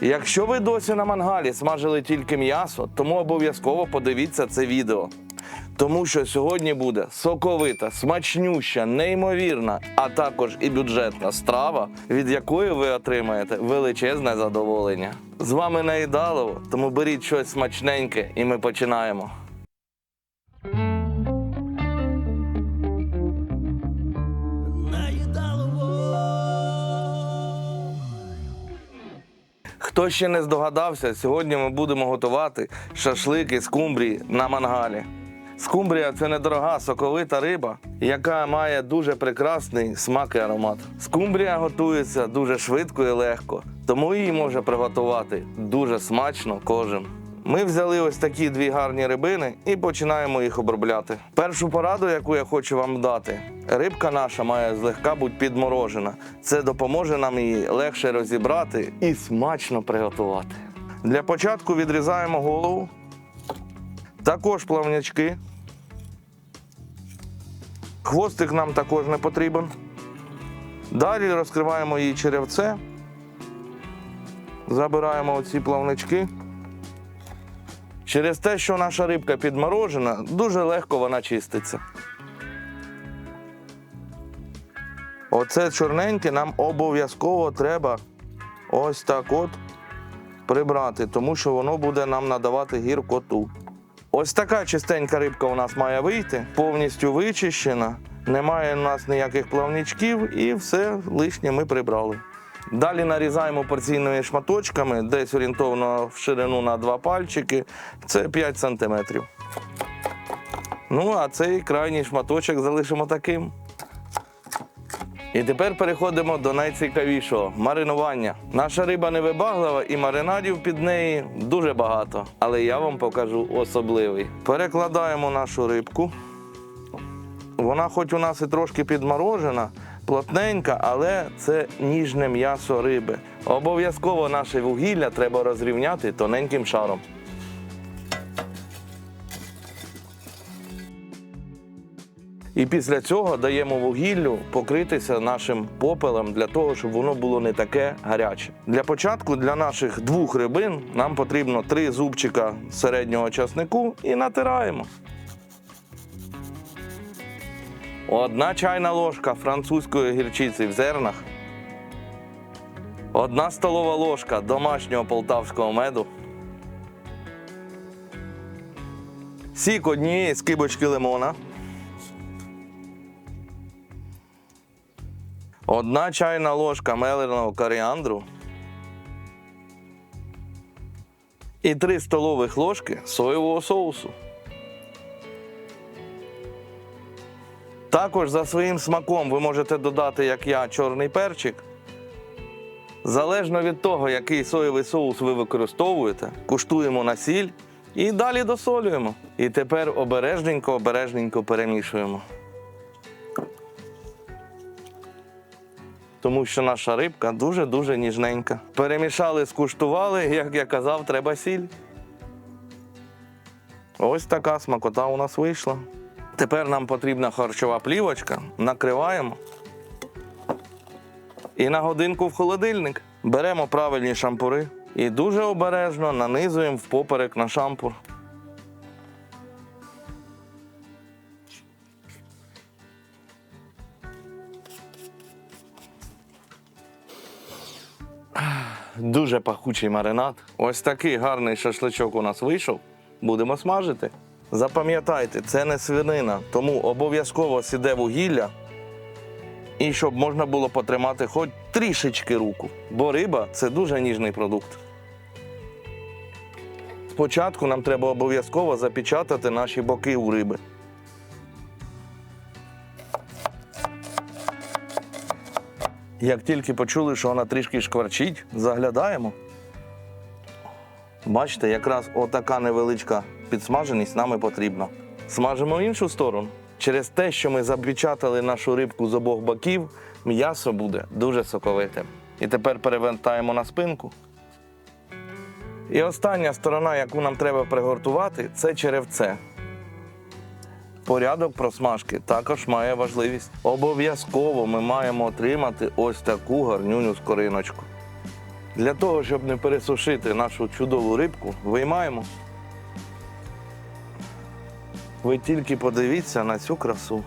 Якщо ви досі на мангалі смажили тільки м'ясо, тому обов'язково подивіться це відео. Тому що сьогодні буде соковита, смачнюща, неймовірна, а також і бюджетна страва, від якої ви отримаєте величезне задоволення. З вами Наїдалово, тому беріть щось смачненьке і ми починаємо. Хто ще не здогадався, сьогодні ми будемо готувати шашлики з кумбрії на мангалі. Скумбрія це недорога соковита риба, яка має дуже прекрасний смак і аромат. Скумбрія готується дуже швидко і легко, тому її може приготувати дуже смачно кожен. Ми взяли ось такі дві гарні рибини і починаємо їх обробляти. Першу пораду, яку я хочу вам дати, рибка наша має злегка бути підморожена. Це допоможе нам її легше розібрати і смачно приготувати. Для початку відрізаємо голову, також плавнячки. Хвостик нам також не потрібен. Далі розкриваємо її черевце, забираємо оці плавнички. Через те, що наша рибка підморожена, дуже легко вона чиститься. Оце чорненьке нам обов'язково треба ось так от прибрати, тому що воно буде нам надавати гіркоту. Ось така чистенька рибка у нас має вийти, повністю вичищена, немає у нас ніяких плавничків і все лишнє ми прибрали. Далі нарізаємо порційними шматочками, десь орієнтовно в ширину на два пальчики. Це 5 см. Ну, а цей крайній шматочок залишимо таким. І тепер переходимо до найцікавішого маринування. Наша риба невибаглива і маринадів під неї дуже багато, але я вам покажу особливий. Перекладаємо нашу рибку. Вона, хоч у нас і трошки підморожена, плотненька, але це ніжне м'ясо риби. Обов'язково наше вугілля треба розрівняти тоненьким шаром. І після цього даємо вугіллю покритися нашим попелем для того, щоб воно було не таке гаряче. Для початку для наших двох рибин нам потрібно три зубчика середнього часнику і натираємо. Одна чайна ложка французької гірчиці в зернах. Одна столова ложка домашнього полтавського меду. Сік однієї скибочки лимона. Одна чайна ложка меленого коріандру. І 3 столових ложки соєвого соусу. Також за своїм смаком ви можете додати, як я, чорний перчик. Залежно від того, який соєвий соус ви використовуєте, куштуємо на сіль і далі досолюємо. І тепер обережненько, обережненько перемішуємо. Тому що наша рибка дуже-дуже ніжненька. Перемішали, скуштували, як я казав, треба сіль. Ось така смакота у нас вийшла. Тепер нам потрібна харчова плівочка. Накриваємо. І на годинку в холодильник. Беремо правильні шампури і дуже обережно нанизуємо впоперек на шампур. Дуже пахучий маринад. Ось такий гарний шашличок у нас вийшов. Будемо смажити. Запам'ятайте, це не свинина, тому обов'язково сіде вугілля. І щоб можна було потримати хоч трішечки руку. Бо риба це дуже ніжний продукт. Спочатку нам треба обов'язково запечатати наші боки у риби. Як тільки почули, що вона трішки шкварчить, заглядаємо. Бачите, якраз отака невеличка підсмаженість нам і потрібна. Смажимо іншу сторону. Через те, що ми запечатали нашу рибку з обох боків, м'ясо буде дуже соковитим. І тепер перевертаємо на спинку. І остання сторона, яку нам треба пригортувати, це черевце. Порядок просмажки також має важливість. Обов'язково ми маємо отримати ось таку гарнюню скориночку. Для того, щоб не пересушити нашу чудову рибку, виймаємо. Ви тільки подивіться на цю красу.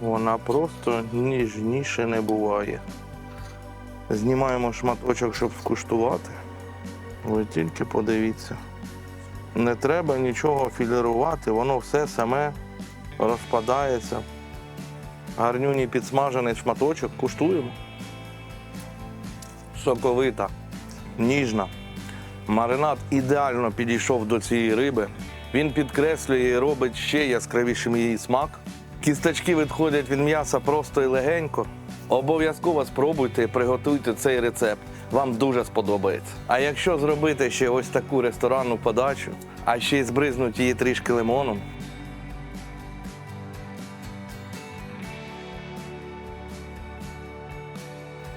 Вона просто ніжніше не буває. Знімаємо шматочок, щоб скуштувати. Ви тільки подивіться. Не треба нічого філірувати, воно все саме розпадається. Гарнюній підсмажений шматочок, куштуємо. Соковита, ніжна. Маринад ідеально підійшов до цієї риби. Він підкреслює і робить ще яскравішим її смак. Кісточки відходять від м'яса просто і легенько. Обов'язково спробуйте і приготуйте цей рецепт. Вам дуже сподобається. А якщо зробити ще ось таку ресторанну подачу, а ще й збризнуть її трішки лимоном,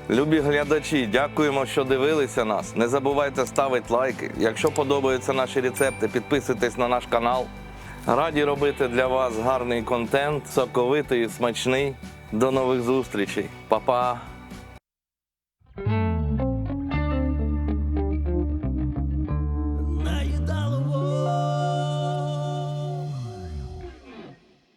Любі глядачі, дякуємо, що дивилися нас. Не забувайте ставити лайки. Якщо подобаються наші рецепти, підписуйтесь на наш канал. Раді робити для вас гарний контент, соковитий і смачний. До нових зустрічей. Па-па!